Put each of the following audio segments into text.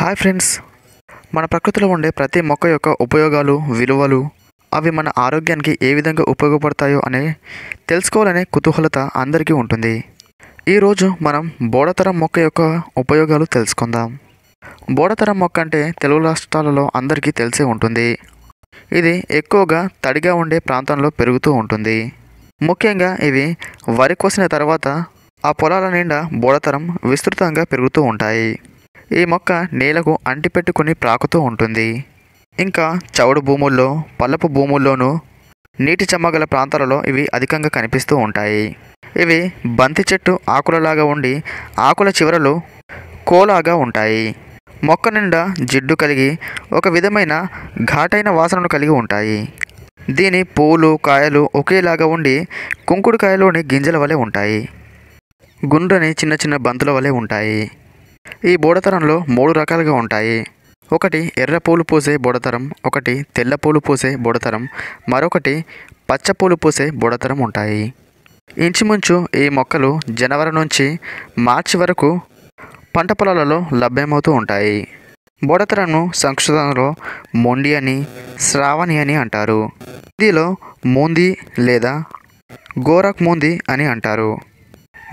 Hi friends. మన ప్రకృతిలో ఉండే ప్రతి మొక్క యొక్క ఉపయోగాలు విలువలు అవి మన ఆరోగ్యానికి ఏ విధంగా ఉపయోగపడతాయో అనే తెలుసుకోవాలనే కుతూహలత అందరికీ ఉంటుంది. ఈరోజు మనం బోడతరం మొక్క యొక్క ఉపయోగాలు తెలుసుకుందాం. బోడతరం మొక్క అంటే తెలుగు రాష్ట్రాలలో అందరికీ తెలిసే ఉంటుంది. ఇది ఎక్కువగా తడిగా ఉండే ప్రాంతంలో పెరుగుతూ ఉంటుంది. ముఖ్యంగా ఇవి వరి కోసిన తర్వాత ఆ పొలాల నిండా బోడతరం విస్తృతంగా పెరుగుతూ ఉంటాయి. ఈ మొక్క నేలకు అంటిపెట్టుకుని ప్రాకుతూ ఉంటుంది. ఇంకా చౌడు భూముల్లో పల్లపు భూముల్లోనూ నీటి చెమ్మగల ప్రాంతాలలో ఇవి అధికంగా కనిపిస్తూ ఉంటాయి. ఇవి బంతి చెట్టు ఆకులలాగా ఉండి ఆకుల చివరలు కోలాగా ఉంటాయి. మొక్క నిండా జిడ్డు కలిగి ఒక విధమైన ఘాటైన వాసనను కలిగి ఉంటాయి. దీని పూలు కాయలు ఒకేలాగా ఉండి కుంకుడుకాయలోని గింజల వలె ఉంటాయి. గుండ్రని చిన్న చిన్న బంతుల వలె ఉంటాయి. ఈ బోడతరంలో మూడు రకాలుగా ఉంటాయి. ఒకటి ఎర్ర పూలు పూసే బుడతరం ఒకటి తెల్ల పూలు పూసే బుడతరం మరొకటి పచ్చ పూలు పూసే బుడతరం ఉంటాయి. ఇంచుమించు ఈ మొక్కలు జనవరి నుంచి మార్చి వరకు పంట పొలాలలో లభ్యమవుతూ ఉంటాయి. బోడతరంను సంస్కృతంలో మొండి అని శ్రావణి అని అంటారు. హిందీలో మూంది లేదా గోరక్ మూంది అని అంటారు.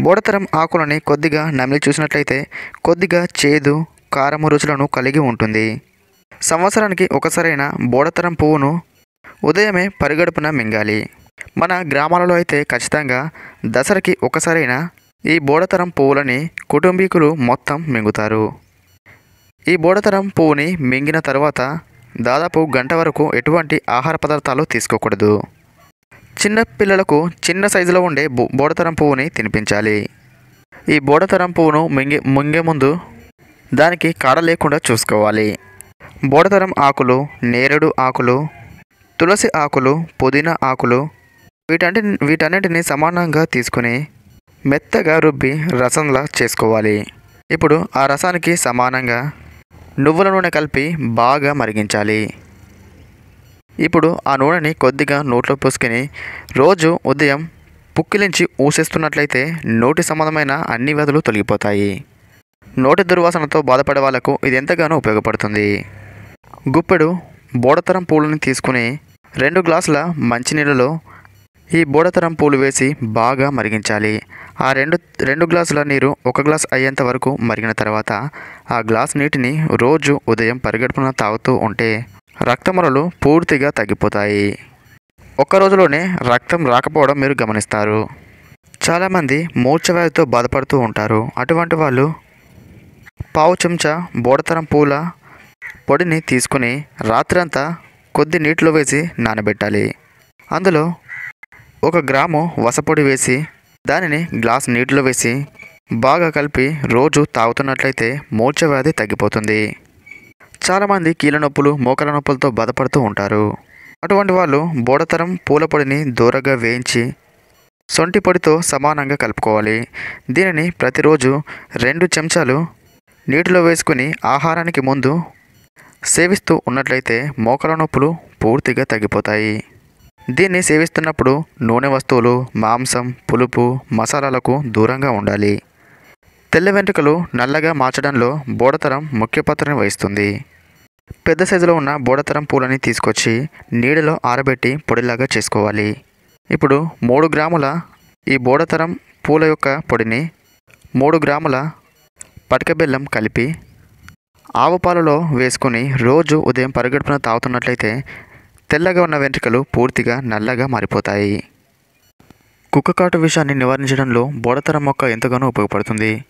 బోడతరం ఆకులని కొద్దిగా నమిలి చూసినట్లయితే కొద్దిగా చేదు కారము రుచులను కలిగి ఉంటుంది. సంవత్సరానికి ఒకసారైన బోడతరం పువ్వును ఉదయమే పరిగడుపున మింగాలి. మన గ్రామాలలో అయితే ఖచ్చితంగా దసరాకి ఒకసారైన ఈ బోడతరం పువ్వులని కుటుంబీకులు మొత్తం మింగుతారు. ఈ బోడతరం పువ్వుని మింగిన తర్వాత దాదాపు గంట వరకు ఎటువంటి ఆహార పదార్థాలు తీసుకోకూడదు. చిన్న పిల్లలకు చిన్న సైజులో ఉండే బో- బోడతరం పువ్వుని తినిపించాలి. ఈ బోడతరం పువ్వును మింగే ముంగే ముందు దానికి కాడ లేకుండా చూసుకోవాలి. బోడతరం ఆకులు నేరేడు ఆకులు తులసి ఆకులు పుదీనా ఆకులు వీటంటి వీటన్నిటిని సమానంగా తీసుకుని మెత్తగా రుబ్బి రసంలా చేసుకోవాలి. ఇప్పుడు ఆ రసానికి సమానంగా నువ్వుల నూనె కలిపి బాగా మరిగించాలి. ఇప్పుడు ఆ నూనెని కొద్దిగా నోట్లో పోసుకొని రోజు ఉదయం పుక్కిలించి ఊసేస్తున్నట్లయితే నోటి సంబంధమైన అన్ని వ్యాధులు తొలగిపోతాయి. నోటి దుర్వాసనతో బాధపడే వాళ్ళకు ఇది ఎంతగానో ఉపయోగపడుతుంది. గుప్పెడు బోడతరం పూలని తీసుకుని రెండు గ్లాసుల మంచినీళ్ళలో ఈ బూడతరం పూలు వేసి బాగా మరిగించాలి. ఆ రెండు రెండు గ్లాసుల నీరు ఒక గ్లాస్ అయ్యేంత వరకు మరిగిన తర్వాత ఆ గ్లాస్ నీటిని రోజు ఉదయం పరిగెడుపున తాగుతూ ఉంటే రక్తమరలు పూర్తిగా తగ్గిపోతాయి. ఒక్క రోజులోనే రక్తం రాకపోవడం మీరు గమనిస్తారు. చాలామంది మూర్ఛ వ్యాధితో బాధపడుతూ ఉంటారు. అటువంటి వాళ్ళు పావు చెంచా బోడతరం పూల పొడిని తీసుకుని రాత్రంతా కొద్ది నీటిలో వేసి నానబెట్టాలి. అందులో ఒక గ్రాము వసపొడి వేసి దానిని గ్లాస్ నీటిలో వేసి బాగా కలిపి రోజు తాగుతున్నట్లయితే మూర్చ వ్యాధి తగ్గిపోతుంది. చాలామంది కీళ్ళ నొప్పులు మోకాల నొప్పులతో బాధపడుతూ ఉంటారు. అటువంటి వాళ్ళు బోడతరం పూల పొడిని దూరంగా వేయించి సొంటి పొడితో సమానంగా కలుపుకోవాలి. దీనిని ప్రతిరోజు రెండు చెంచాలు నీటిలో వేసుకుని ఆహారానికి ముందు సేవిస్తూ ఉన్నట్లయితే మోకాల నొప్పులు పూర్తిగా తగ్గిపోతాయి. దీన్ని సేవిస్తున్నప్పుడు నూనె వస్తువులు మాంసం పులుపు మసాలాలకు దూరంగా ఉండాలి. తెల్ల వెంట్రుకలు నల్లగా మార్చడంలో బోడతరం ముఖ్య పాత్రని వహిస్తుంది. పెద్ద సైజులో ఉన్న బోడతరం పూలని తీసుకొచ్చి నీడలో ఆరబెట్టి పొడిలాగా చేసుకోవాలి. ఇప్పుడు మూడు గ్రాముల ఈ బోడతరం పూల యొక్క పొడిని మూడు గ్రాముల పటిక బెల్లం కలిపి ఆవు పాలలో వేసుకుని రోజు ఉదయం పరుగడుపున తాగుతున్నట్లయితే తెల్లగా ఉన్న వెంట్రుకలు పూర్తిగా నల్లగా మారిపోతాయి. కుక్కకాటు విషాన్ని నివారించడంలో బోడతరం మొక్క ఎంతగానో ఉపయోగపడుతుంది.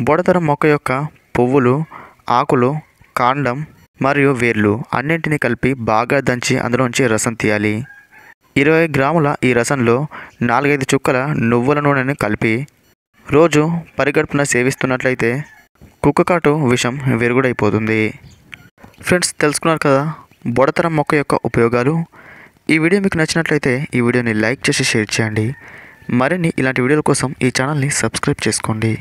బోడతరం మొక్క యొక్క పువ్వులు ఆకులు కాండం మరియు వేర్లు అన్నింటినీ కలిపి బాగా దంచి అందులోంచి రసం తీయాలి. ఇరవై గ్రాముల ఈ రసంలో నాలుగైదు చుక్కల నువ్వుల నూనెని కలిపి రోజు పరిగడుపున సేవిస్తున్నట్లయితే కుక్కకాటు విషం విరుగుడైపోతుంది. ఫ్రెండ్స్ తెలుసుకున్నారు కదా? బొడతరం మొక్క యొక్క ఉపయోగాలు. ఈ వీడియో మీకు నచ్చినట్లయితే ఈ వీడియోని లైక్ చేసి షేర్ చేయండి. మరిన్ని ఇలాంటి వీడియోల కోసం ఈ ఛానల్ని సబ్స్క్రైబ్ చేసుకోండి.